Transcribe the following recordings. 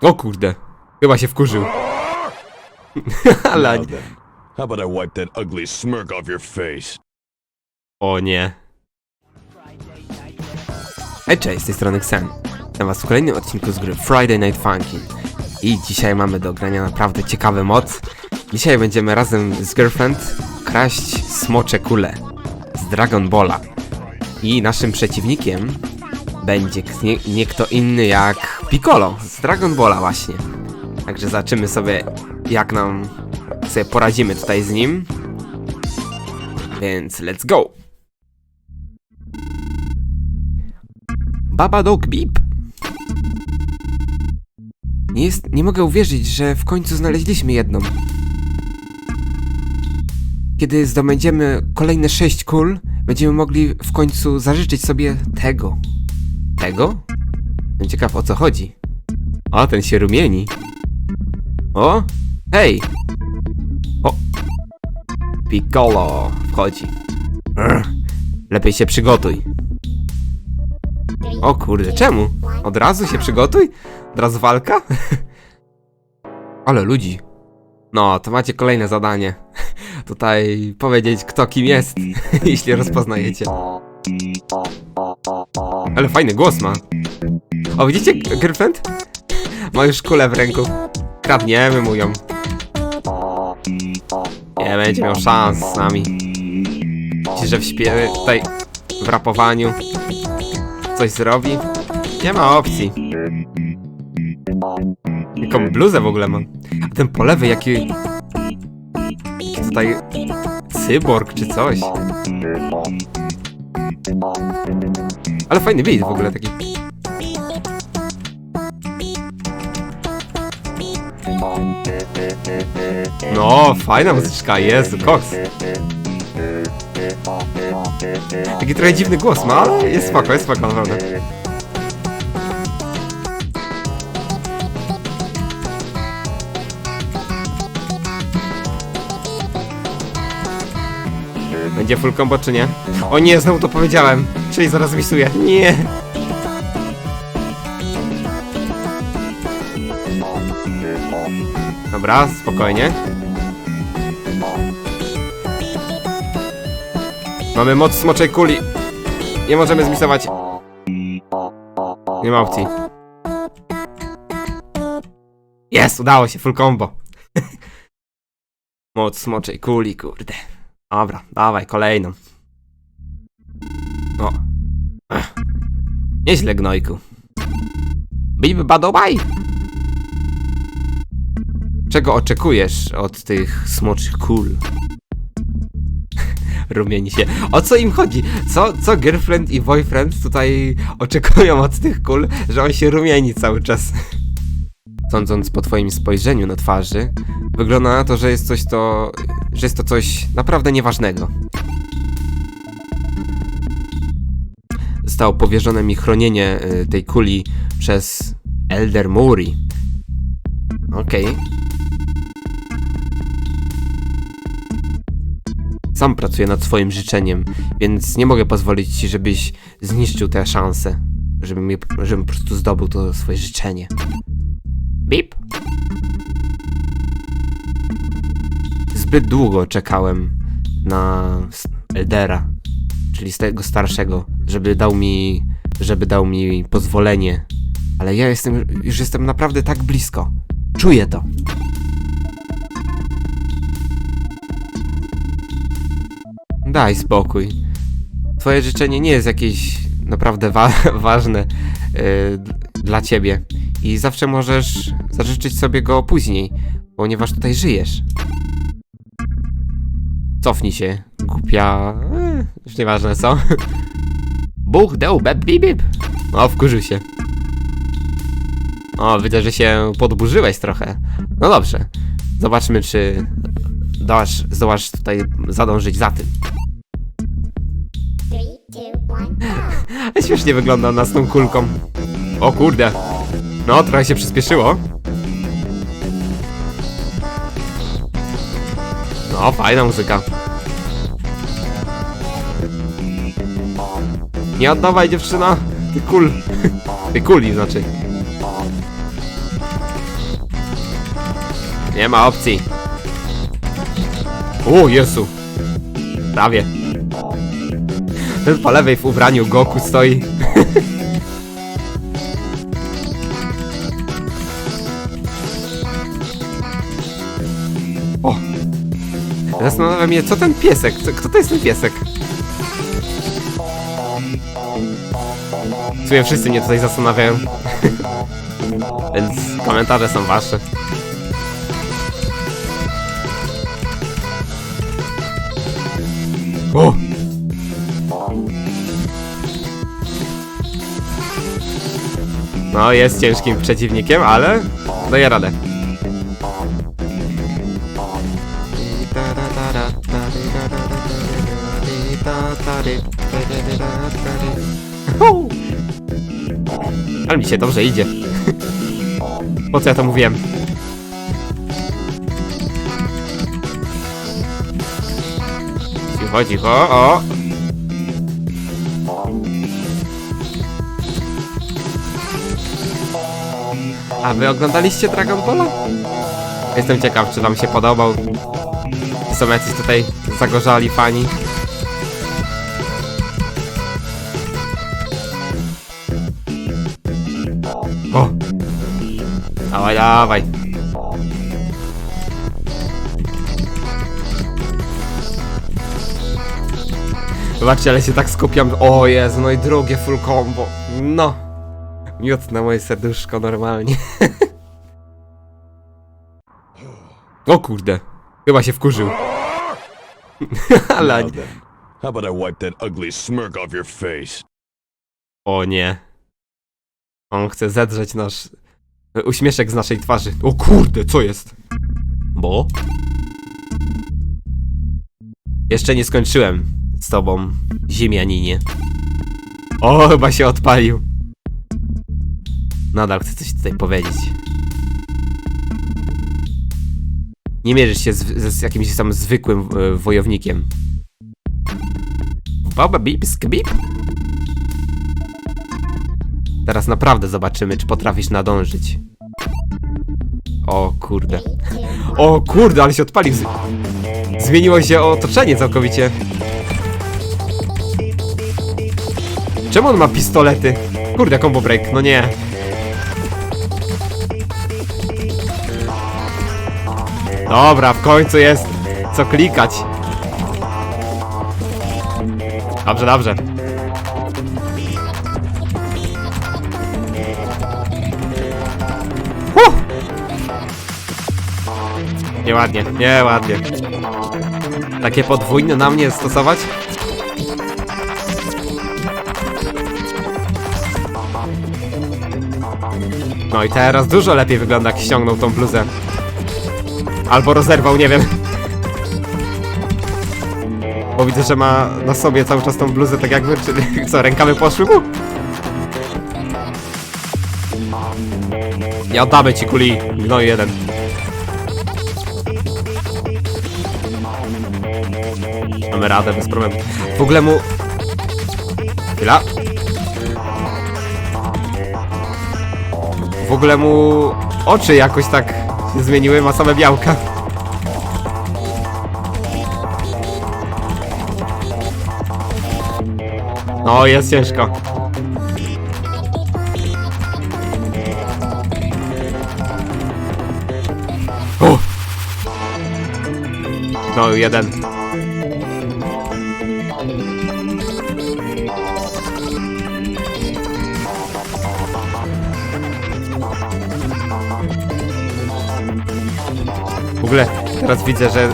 O kurde. Chyba się wkurzył. Then, how about I wipe that ugly smirk off your face? O nie. Hej, cześć, z tej strony Xen. Witam was w kolejnym odcinku z gry Friday Night Funkin'. I dzisiaj mamy do grania naprawdę ciekawy mod. Dzisiaj będziemy razem z Girlfriend kraść smocze kule z Dragon Balla. I naszym przeciwnikiem będzie nie, nie kto inny jak Piccolo z Dragon Balla właśnie. Także zobaczymy sobie jak nam sobie poradzimy tutaj z nim. Więc let's go! Baba Dog Beep. Nie jest, nie mogę uwierzyć, że w końcu znaleźliśmy jedną. Kiedy zdobędziemy kolejne sześć kul, będziemy mogli w końcu zażyczyć sobie tego. Tego? Jestem ciekaw o co chodzi. O, ten się rumieni. O! Hej! O! Piccolo wchodzi. Brr. Lepiej się przygotuj. O kurde, czemu? Od razu się przygotuj? Od razu walka? Ale ludzi. No, to macie kolejne zadanie. Tutaj powiedzieć kto kim jest, jeśli rozpoznajecie. Ale fajny głos ma. O, widzicie, Girlfriend? Ma już kulę w ręku. Kradniemy mu ją. Nie będzie miał szans z nami. Myślisz, że w śpiewie tutaj w rapowaniu coś zrobi? Nie ma opcji. Jaką bluzę w ogóle mam. A ten po lewej jaki... jaki tutaj... Cyborg czy coś. Ale fajny beat w ogóle taki. No, fajna muzyczka, jest, koks. Taki trochę dziwny głos ma, ale jest spoko, jest spoko, naprawdę. Będzie full combo czy nie? O nie, znowu to powiedziałem. Czyli zaraz misuję. Nie. Dobra, spokojnie. Mamy moc smoczej kuli. Nie możemy zmisować. Nie ma opcji. Jest, udało się, full combo. moc smoczej kuli, kurde. Dobra, dawaj, kolejną. Nieźle, gnojku. Bib badobaj! Czego oczekujesz od tych smoczych kul? Rumieni się. O co im chodzi? Co, co girlfriend i boyfriend tutaj oczekują od tych kul, że on się rumieni cały czas? Sądząc po twoim spojrzeniu na twarzy, wygląda na to, że jest coś to... że jest to coś naprawdę nieważnego. Zostało powierzone mi chronienie y, tej kuli przez Elder Muri. Okej. Sam pracuję nad swoim życzeniem, więc nie mogę pozwolić ci, żebyś zniszczył tę szansę. Żebym, mi, żebym po prostu zdobył to swoje życzenie. Bip. Zbyt długo czekałem na Eldera, czyli z tego starszego, żeby dał mi, żeby dał mi pozwolenie. Ale ja jestem, już jestem naprawdę tak blisko. Czuję to. Daj spokój. Twoje życzenie nie jest jakieś naprawdę wa ważne yy, dla ciebie. I zawsze możesz zażyczyć sobie go później, ponieważ tutaj żyjesz. Cofnij się, głupia... E, już nieważne, co? Buch, deł, beb, bip, bip. O, wkurzył się. O, widzę, że się podburzyłeś trochę. No dobrze. Zobaczmy, czy zdołasz, zdołasz tutaj zadążyć za tym. Śmiesznie wygląda na z tą kulką. O kurde. No, trochę się przyspieszyło. No, fajna muzyka. Nie oddawaj dziewczyna. Ty kul. Ty kuli znaczy. Nie ma opcji. O, Jezu. Prawie. Ten po lewej w ubraniu Goku stoi. o. Zastanawia mnie, co ten piesek? Kto to jest ten piesek? W sumie wszyscy mnie tutaj zastanawiają. Więc komentarze są wasze. O! No, jest ciężkim przeciwnikiem, ale daje radę. Ale mi się dobrze idzie. Po co ja to mówiłem? Cicho, cicho, o! A wy oglądaliście Dragon Balla? Jestem ciekaw, czy wam się podobał. Są jacyś tutaj zagorzali fani. Dawaj, dawaj. Zobaczcie, ale się tak skupiam. O Jezu, no i drugie full combo. No. Miód na moje serduszko normalnie. o kurde. Chyba się wkurzył. ale... How about I wipe that ugly smirk off your face? O nie. On chce zedrzeć nasz uśmieszek z naszej twarzy. O kurde, co jest? Bo? Jeszcze nie skończyłem z tobą, ziemianinie. O, chyba się odpalił. Nadal chcę coś tutaj powiedzieć. Nie mierzysz się z, z, jakimś tam zwykłym e, wojownikiem. Baba bip, skbip? Teraz naprawdę zobaczymy, czy potrafisz nadążyć. O kurde. O kurde, ale się odpalił. Zmieniło się otoczenie całkowicie. Czemu on ma pistolety? Kurde, combo break, no nie. Dobra, w końcu jest co klikać. Dobrze, dobrze. Nieładnie, nieładnie. Takie podwójne na mnie stosować? No i teraz dużo lepiej wygląda, jak ściągnął tą bluzę. Albo rozerwał, nie wiem. Bo widzę, że ma na sobie cały czas tą bluzę tak jakby, czy co, rękawy poszły? Nie oddamy ci kuli, no jeden. Mamy radę bez problemu. W ogóle mu... Chwila. W ogóle mu oczy jakoś tak się zmieniły, ma same białka. No, jest ciężko. O! No, jeden. Ogóle teraz widzę, że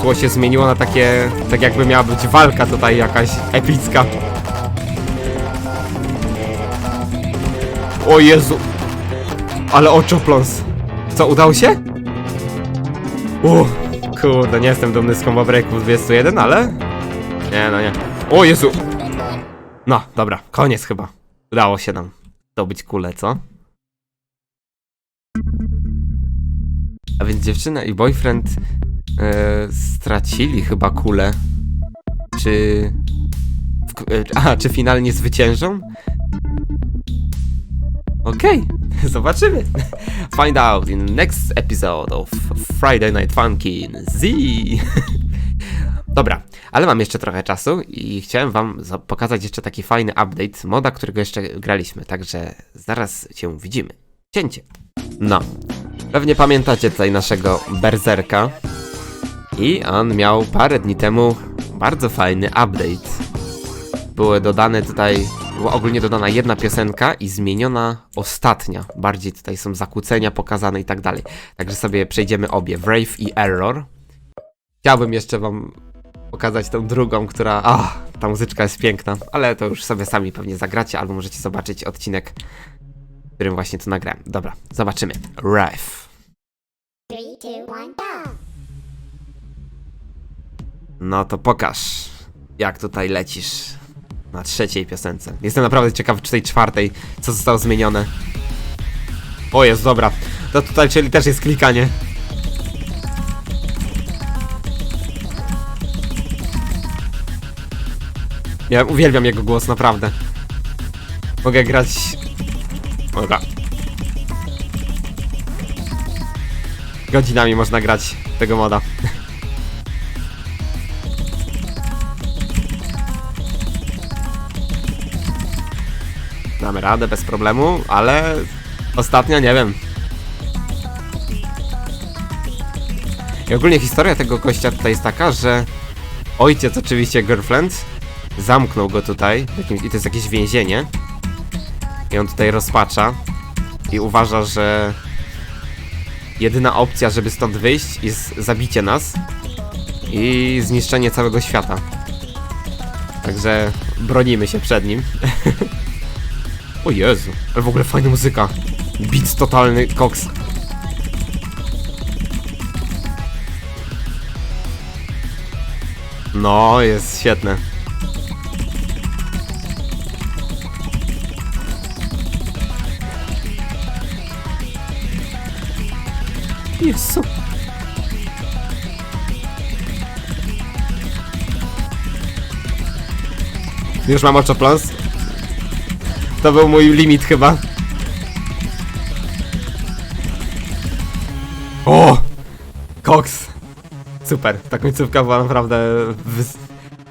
tło się zmieniło na takie, tak jakby miała być walka tutaj jakaś epicka. O Jezu! Ale oczopląs! Co, udało się? U, kurde, nie jestem dumny z combo breaków 21, ale... Nie, no nie. O Jezu! No, dobra, koniec chyba. Udało się nam zdobyć kulę, co? A więc dziewczyna i boyfriend e, stracili chyba kulę. Czy... W, e, a, czy finalnie zwyciężą? Okej, zobaczymy. Find out in next episode of Friday Night Funkin' Z. Dobra, ale mam jeszcze trochę czasu i chciałem wam za- pokazać jeszcze taki fajny update moda, którego jeszcze graliśmy, także zaraz się widzimy. Cięcie. No, pewnie pamiętacie tutaj naszego berserka i on miał parę dni temu bardzo fajny update. Były dodane tutaj, była ogólnie dodana jedna piosenka i zmieniona ostatnia. Bardziej tutaj są zakłócenia pokazane i tak dalej. Także sobie przejdziemy obie, Wraith i Error. Chciałbym jeszcze wam pokazać tą drugą, która... Ach, ta muzyczka jest piękna, ale to już sobie sami pewnie zagracie, albo możecie zobaczyć odcinek, którym właśnie to nagrałem. Dobra, zobaczymy. Go. No to pokaż, jak tutaj lecisz na trzeciej piosence. Jestem naprawdę ciekawy, czy tej czwartej, co zostało zmienione. O jest, dobra. To tutaj, czyli też jest klikanie. Ja uwielbiam jego głos, naprawdę. Mogę grać... Dobra. Godzinami można grać tego moda. Damy radę bez problemu, ale ostatnio nie wiem. I ogólnie historia tego gościa tutaj jest taka, że ojciec oczywiście girlfriend zamknął go tutaj i to jest jakieś więzienie i on tutaj rozpacza i uważa, że jedyna opcja, żeby stąd wyjść jest zabicie nas i zniszczenie całego świata. Także bronimy się przed nim. O Jezu, ale w ogóle fajna muzyka. Beat totalny koks. No, jest świetne. Jezu. Już mam oczopląs. To był mój limit chyba. O! Koks! Super, ta końcówka była naprawdę... Wys...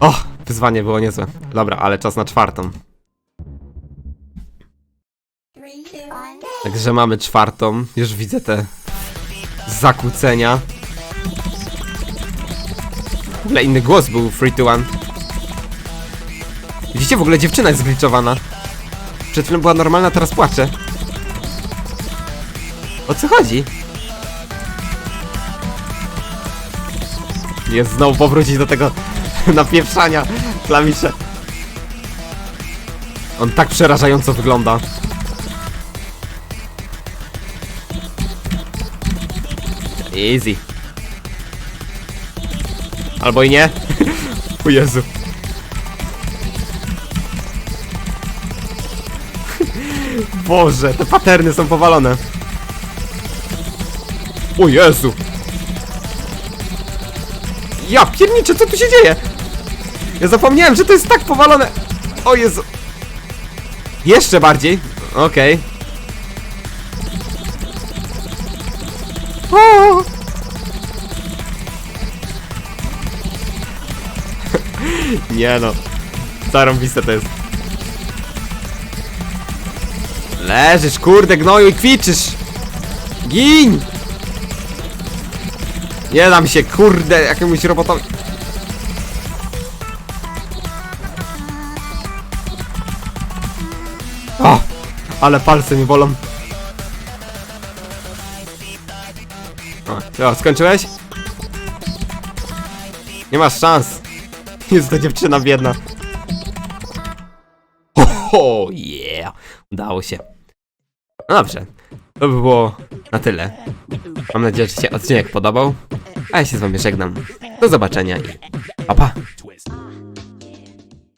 O! Wyzwanie było niezłe. Dobra, ale czas na czwartą. Także mamy czwartą. Już widzę te zakłócenia. W ogóle inny głos był 3 to 1. Widzicie, w ogóle dziewczyna jest zgliczowana. Przed chwilą była normalna, teraz płacze. O co chodzi? Jest znowu powrócić do tego napieprzania klawisze. On tak przerażająco wygląda. Easy. Albo i nie. o Jezu. Boże, te paterny są powalone. O Jezu. Ja pierniczę, co tu się dzieje? Ja zapomniałem, że to jest tak powalone. O Jezu. Jeszcze bardziej. Okej. O! Nie no. Zarąbiste to jest. Leżysz, kurde, gnoju i kwiczysz! Gin! Nie dam się, kurde, jakiemuś robotowi. O! Ale palce mi bolą. O, skończyłeś? Nie masz szans. Jest to dziewczyna biedna. Ho, yeah. Udało się. No dobrze. To by było na tyle. Mam nadzieję, że się odcinek podobał. A ja się z Wami żegnam. Do zobaczenia i pa pa.